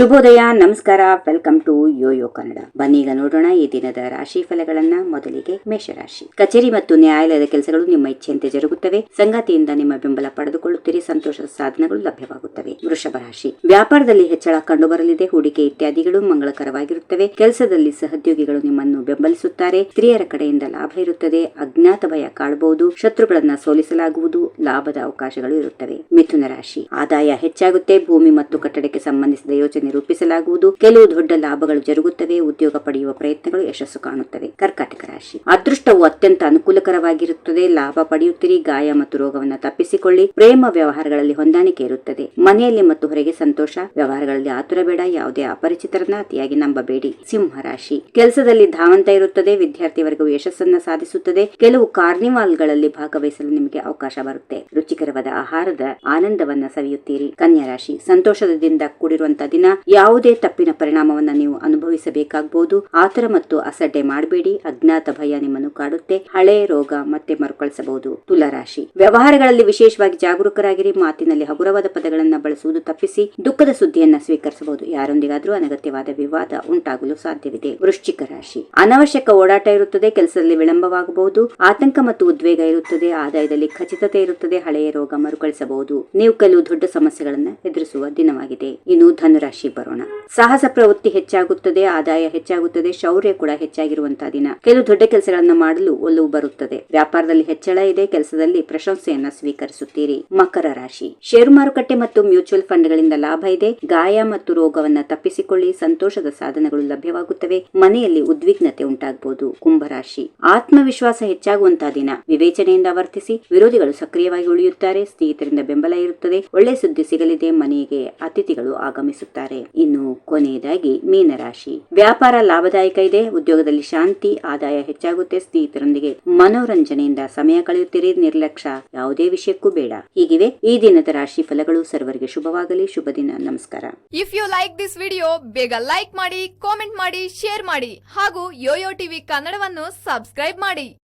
ಶುಭೋದಯ, ನಮಸ್ಕಾರ welcome to YoYo Kannada ಬನ್ನೀಗ ನೋಡೋಣ ಈ ದಿನದ ರಾಶಿ ಫಲಗಳನ್ನ. ಮೊದಲಿಗೆ ಮೇಷರಾಶಿ. ಕಚೇರಿ ಮತ್ತು ನ್ಯಾಯಾಲಯದ ಕೆಲಸಗಳು ನಿಮ್ಮ ಇಚ್ಛೆಯಂತೆ ಜರುಗುತ್ತವೆ. ಸಂಗಾತಿಯಿಂದ ನಿಮ್ಮ ಬೆಂಬಲ ಪಡೆದುಕೊಳ್ಳುತ್ತೀರಿ. ಸಂತೋಷದ ಸಾಧನಗಳು ಲಭ್ಯವಾಗುತ್ತವೆ. ವೃಷಭ ರಾಶಿ. ವ್ಯಾಪಾರದಲ್ಲಿ ಹೆಚ್ಚಳ ಕಂಡುಬರಲಿದೆ. ಹೂಡಿಕೆ ಇತ್ಯಾದಿಗಳು ಮಂಗಳಕರವಾಗಿರುತ್ತವೆ. ಕೆಲಸದಲ್ಲಿ ಸಹೋದ್ಯೋಗಿಗಳು ನಿಮ್ಮನ್ನು ಬೆಂಬಲಿಸುತ್ತಾರೆ. ಸ್ತ್ರೀಯರ ಕಡೆಯಿಂದ ಲಾಭ ಇರುತ್ತದೆ. ಅಜ್ಞಾತ ಭಯ ಕಾಡಬಹುದು ಶತ್ರುಗಳನ್ನ ಸೋಲಿಸಲಾಗುವುದು. ಲಾಭದ ಅವಕಾಶಗಳು ಇರುತ್ತವೆ. ಮಿಥುನ ರಾಶಿ. ಆದಾಯ ಹೆಚ್ಚಾಗುತ್ತೆ. ಭೂಮಿ ಮತ್ತು ಕಟ್ಟಡಕ್ಕೆ ಸಂಬಂಧಿಸಿದ ಯೋಜನೆ ರೂಪಿಸಲಾಗುವುದು. ಕೆಲವು ದೊಡ್ಡ ಲಾಭಗಳು ಜರುಗುತ್ತವೆ. ಉದ್ಯೋಗ ಪಡೆಯುವ ಪ್ರಯತ್ನಗಳು ಯಶಸ್ಸು ಕಾಣುತ್ತವೆ. ಕರ್ಕಾಟಕ ರಾಶಿ. ಅದೃಷ್ಟವು ಅತ್ಯಂತ ಅನುಕೂಲಕರವಾಗಿರುತ್ತದೆ. ಲಾಭ ಪಡೆಯುತ್ತೀರಿ. ಗಾಯ ಮತ್ತು ರೋಗವನ್ನು ತಪ್ಪಿಸಿಕೊಳ್ಳಿ. ಪ್ರೇಮ ವ್ಯವಹಾರಗಳಲ್ಲಿ ಹೊಂದಾಣಿಕೆ ಇರುತ್ತದೆ. ಮನೆಯಲ್ಲಿ ಮತ್ತು ಹೊರಗೆ ಸಂತೋಷ. ವ್ಯವಹಾರಗಳಲ್ಲಿ ಆತುರ ಬೇಡ. ಯಾವುದೇ ಅಪರಿಚಿತರನ್ನ ಅತಿಯಾಗಿ ನಂಬಬೇಡಿ. ಸಿಂಹ ರಾಶಿ. ಕೆಲಸದಲ್ಲಿ ಧಾವಂತ ಇರುತ್ತದೆ. ವಿದ್ಯಾರ್ಥಿ ವರ್ಗವು ಯಶಸ್ಸನ್ನ ಸಾಧಿಸುತ್ತದೆ. ಕೆಲವು ಕಾರ್ನಿವಾಲ್ಗಳಲ್ಲಿ ಭಾಗವಹಿಸಲು ನಿಮಗೆ ಅವಕಾಶ ಬರುತ್ತೆ. ರುಚಿಕರವಾದ ಆಹಾರದ ಆನಂದವನ್ನ ಸವಿಯುತ್ತೀರಿ. ಕನ್ಯಾ ರಾಶಿ. ಸಂತೋಷದಿಂದ ಕೂಡಿರುವಂತಹ ದಿನ. ಯಾವುದೇ ತಪ್ಪಿನ ಪರಿಣಾಮವನ್ನ ನೀವು ಅನುಭವಿಸಬೇಕಾಗಬಹುದು ಆತರ ಮತ್ತು ಅಸಡ್ಡೆ ಮಾಡಬೇಡಿ. ಅಜ್ಞಾತ ಭಯ ನಿಮ್ಮನ್ನು ಕಾಡುತ್ತೆ. ಹಳೆ ರೋಗ ಮತ್ತೆ ಮರುಕಳಿಸಬಹುದು. ತುಲರಾಶಿ. ವ್ಯವಹಾರಗಳಲ್ಲಿ ವಿಶೇಷವಾಗಿ ಜಾಗರೂಕರಾಗಿರಿ. ಮಾತಿನಲ್ಲಿ ಹಗುರವಾದ ಪದಗಳನ್ನ ಬಳಸುವುದು ತಪ್ಪಿಸಿ ದುಃಖದ ಸುದ್ದಿಯನ್ನ ಸ್ವೀಕರಿಸಬಹುದು. ಯಾರೊಂದಿಗಾದ್ರೂ ಅನಗತ್ಯವಾದ ವಿವಾದ ಉಂಟಾಗಲು ಸಾಧ್ಯವಿದೆ. ವೃಶ್ಚಿಕ ರಾಶಿ. ಅನವಶ್ಯಕ ಓಡಾಟ ಇರುತ್ತದೆ. ಕೆಲಸದಲ್ಲಿ ವಿಳಂಬವಾಗಬಹುದು. ಆತಂಕ ಮತ್ತು ಉದ್ವೇಗ ಇರುತ್ತದೆ. ಆದಾಯದಲ್ಲಿ ಖಚಿತತೆ ಇರುತ್ತದೆ. ಹಳೆಯ ರೋಗ ಮರುಕಳಿಸಬಹುದು. ನೀವು ಕೆಲವು ದೊಡ್ಡ ಸಮಸ್ಯೆಗಳನ್ನ ಎದುರಿಸುವ ದಿನವಾಗಿದೆ. ಇನ್ನು ಧನುರಾಶಿ. ¿Qué baronetas? ಸಾಹಸ ಪ್ರವೃತ್ತಿ ಹೆಚ್ಚಾಗುತ್ತದೆ, ಆದಾಯ ಹೆಚ್ಚಾಗುತ್ತದೆ, ಶೌರ್ಯ ಕೂಡ ಹೆಚ್ಚಾಗಿರುವಂತಹ ದಿನ. ಕೆಲವು ದೊಡ್ಡ ಕೆಲಸಗಳನ್ನ ಮಾಡಲು ಒಲವು ಬರುತ್ತದೆ. ವ್ಯಾಪಾರದಲ್ಲಿ ಹೆಚ್ಚಳ ಇದೆ, ಕೆಲಸದಲ್ಲಿ ಪ್ರಶಂಸೆಯನ್ನ ಸ್ವೀಕರಿಸುತ್ತೀರಿ. ಮಕರ ರಾಶಿ. ಷೇರು ಮಾರುಕಟ್ಟೆ ಮತ್ತು ಮ್ಯೂಚುವಲ್ ಫಂಡ್ಗಳಿಂದ ಲಾಭ ಇದೆ. ಗಾಯ ಮತ್ತು ರೋಗವನ್ನ ತಪ್ಪಿಸಿಕೊಳ್ಳಿ, ಸಂತೋಷದ ಸಾಧನಗಳು ಲಭ್ಯವಾಗುತ್ತವೆ. ಮನೆಯಲ್ಲಿ ಉದ್ವಿಗ್ನತೆ ಉಂಟಾಗಬಹುದು. ಕುಂಭರಾಶಿ ಆತ್ಮವಿಶ್ವಾಸ ಹೆಚ್ಚಾಗುವಂತಹ ದಿನ. ವಿವೇಚನೆಯಿಂದ ವರ್ತಿಸಿ, ವಿರೋಧಿಗಳು ಸಕ್ರಿಯವಾಗಿ ಉಳಿಯುತ್ತಾರೆ, ಸ್ನೇಹಿತರಿಂದ ಬೆಂಬಲ ಇರುತ್ತದೆ. ಒಳ್ಳೆ ಸುದ್ದಿ ಸಿಗಲಿದೆ, ಮನೆಗೆ ಅತಿಥಿಗಳು ಆಗಮಿಸುತ್ತಾರೆ. ಇನ್ನು ಕೊನೆಯದಾಗಿ ಮೀನರಾಶಿ. ವ್ಯಾಪಾರ ಲಾಭದಾಯಕ ಇದೆ, ಉದ್ಯೋಗದಲ್ಲಿ ಶಾಂತಿ, ಆದಾಯ ಹೆಚ್ಚಾಗುತ್ತೆ ಸ್ನೇಹಿತರೊಂದಿಗೆ. ಮನೋರಂಜನೆಯಿಂದ ಸಮಯ ಕಳೆಯುತ್ತೀರಿ, ನಿರ್ಲಕ್ಷ್ಯ ಯಾವುದೇ ವಿಷಯಕ್ಕೂ ಬೇಡ. ಹೀಗಿವೆ, ಈ ದಿನದ ರಾಶಿ ಫಲಗಳು ಸರ್ವರಿಗೆ ಶುಭವಾಗಲಿ. ಶುಭ ದಿನ, ನಮಸ್ಕಾರ. If you like this video ಬೇಗ ಲೈಕ್ ಮಾಡಿ ಕಾಮೆಂಟ್ ಮಾಡಿ ಶೇರ್ ಮಾಡಿ. ಹಾಗೂ ಯೋಯೋ ಟಿವಿ ಕನ್ನಡವನ್ನು ಸಬ್ಸ್ಕ್ರೈಬ್ ಮಾಡಿ.